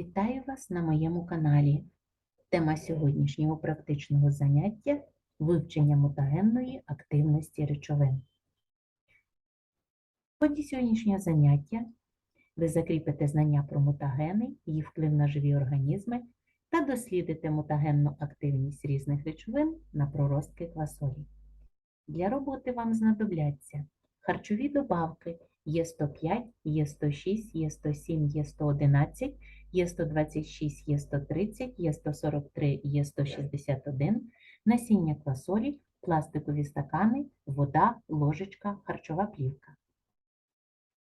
Вітаю вас на моєму каналі. Тема сьогоднішнього практичного заняття вивчення мутагенної активності речовин. В ході сьогоднішнього заняття ви закріпите знання про мутагени, їх вплив на живі організми та дослідите мутагенну активність різних речовин на проростки квасолі. Для роботи вам знадобляться харчові добавки Є105, Є106, Є107, Є111, Є126, Є130, Є143, Є161, насіння квасолі, пластикові стакани, вода, ложечка, харчова плівка.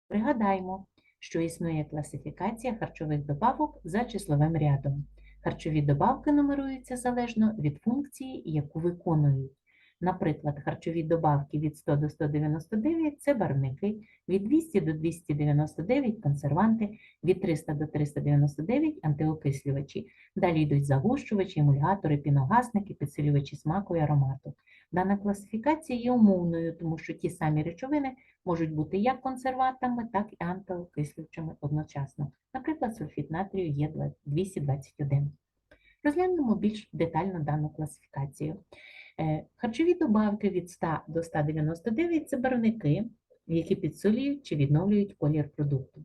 Пригадаємо, що існує класифікація харчових добавок за числовим рядом. Харчові добавки нумеруються залежно від функції, яку виконують. Наприклад, харчові добавки від 100 до 199 – це барвники, від 200 до 299 – консерванти, від 300 до 399 – антиокислювачі. Далі йдуть загущувачі, емульгатори, піногасники, підсилювачі смаку і аромату. Дана класифікація є умовною, тому що ті самі речовини можуть бути як консервантами, так і антиокислювачами одночасно. Наприклад, сульфід натрію є 221. Розглянемо більш детально дану класифікацію. Е, Харчові добавки від 100 до 199 – це барвники, які підсилюють чи відновлюють колір продукту.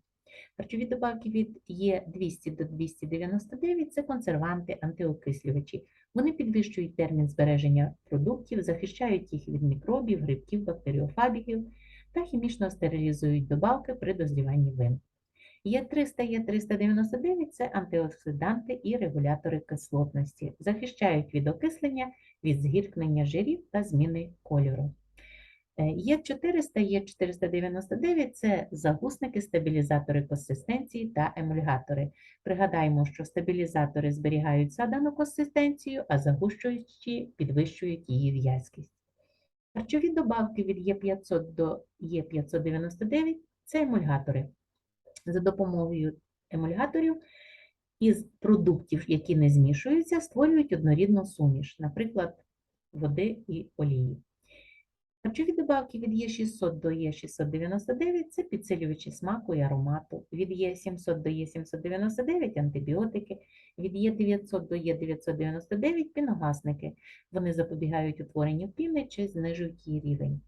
Харчові добавки від Є200 до 299 – це консерванти, антиокислювачі. Вони підвищують термін збереження продуктів, захищають їх від мікробів, грибків, бактеріофагів та хімічно стерилізують добавки при дозріванні вин. Є300, Є399 – це антиоксиданти і регулятори кислотності, захищають від окислення, від згіркнення жирів та зміни кольору. Е, Є400, Є499 – це загусники, стабілізатори консистенції та емульгатори. Пригадаємо, що стабілізатори зберігають задану консистенцію, а загущуючі підвищують її в'язкість. Харчові добавки від Є500 до Є599 – це емульгатори. За допомогою емульгаторів із продуктів, які не змішуються, створюють однорідну суміш, наприклад, води і олії. Харчові добавки від Є600 до Є699 – це підсилювачі смаку і аромату, від Є700 до Є799 – антибіотики, від Є900 до Є999 – піногасники. Вони запобігають утворенню піни чи знижують її рівень.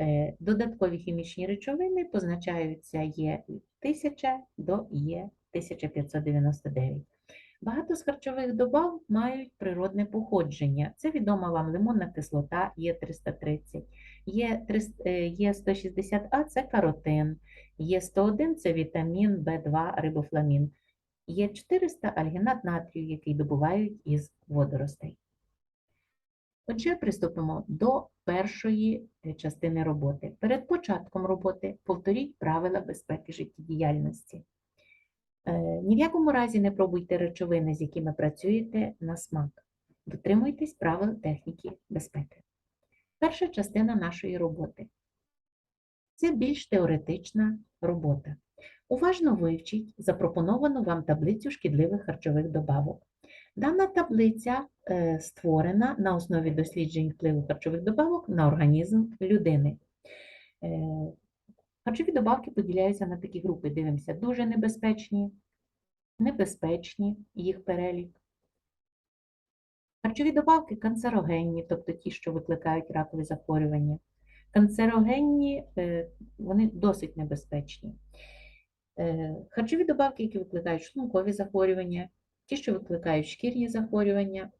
Е, Додаткові хімічні речовини позначаються Є1000 до Є1599. Багато з харчових добав мають природне походження. Це відома вам лимонна кислота Є330, Є160А це каротин, Є101 це вітамін В2 рибофламін, Є400 альгінат натрію, який добувають із водоростей. Отже, приступимо до першої е, частини роботи. Перед початком роботи повторіть правила безпеки життєдіяльності. Ні в якому разі не пробуйте речовини, з якими працюєте на смак. Дотримуйтесь правил техніки безпеки. Перша частина нашої роботи це більш теоретична робота. Уважно вивчіть запропоновану вам таблицю шкідливих харчових добавок. Дана таблиця е, створена на основі досліджень впливу харчових добавок на організм людини. Е, Харчові добавки поділяються на такі групи. Дивимося, дуже небезпечні, небезпечні, їх перелік. Харчові добавки канцерогенні, тобто ті, що викликають ракові захворювання. Канцерогенні, е, вони досить небезпечні. Е, Харчові добавки, які викликають шлункові захворювання, ті, що викликають шкірні захворювання,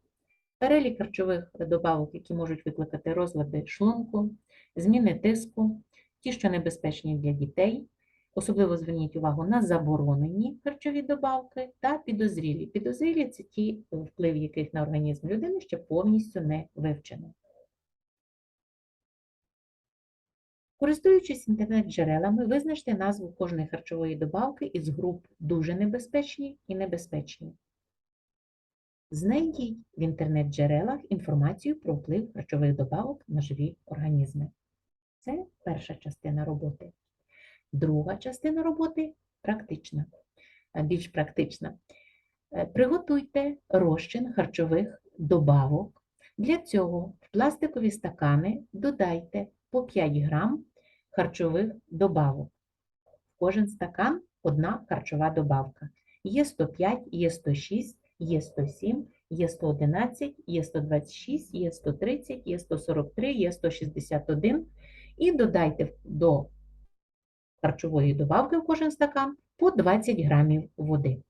перелік харчових добавок, які можуть викликати розлади шлунку, зміни тиску, ті, що небезпечні для дітей. Особливо зверніть увагу на заборонені харчові добавки та підозрілі. Підозрілі це ті, вплив яких на організм людини ще повністю не вивчено. Користуючись інтернет-джерелами, визначте назву кожної харчової добавки із груп дуже небезпечні і небезпечні. Знайдіть в інтернет-джерелах інформацію про вплив харчових добавок на живі організми. Це перша частина роботи. Друга частина роботи практична, більш практична. Е, Приготуйте розчин харчових добавок. Для цього в пластикові стакани додайте по 5 грам харчових добавок. В кожен стакан одна харчова добавка. Є105, Є106, Є107, Є111, Є126, Є130, Є143, Є161 і додайте до харчової добавки в кожен стакан по 20 грамів води.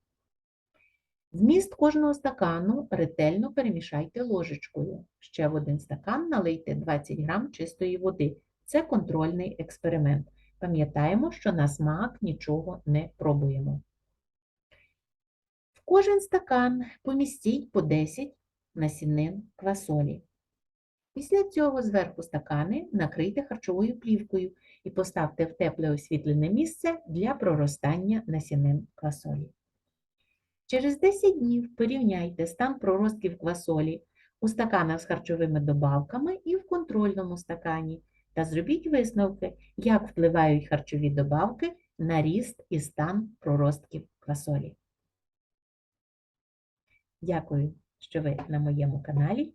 Вміст кожного стакану ретельно перемішайте ложечкою. Ще в один стакан налийте 20 грам чистої води. Це контрольний експеримент. Пам'ятаємо, що на смак нічого не пробуємо. В кожен стакан помістіть по 10 насінин квасолі. Після цього зверху стакани накрийте харчовою плівкою і поставте в тепле освітлене місце для проростання насінин квасолі. Через 10 днів порівняйте стан проростків квасолі у стаканах з харчовими добавками і в контрольному стакані та зробіть висновки, як впливають харчові добавки на ріст і стан проростків квасолі. Дякую, що ви на моєму каналі.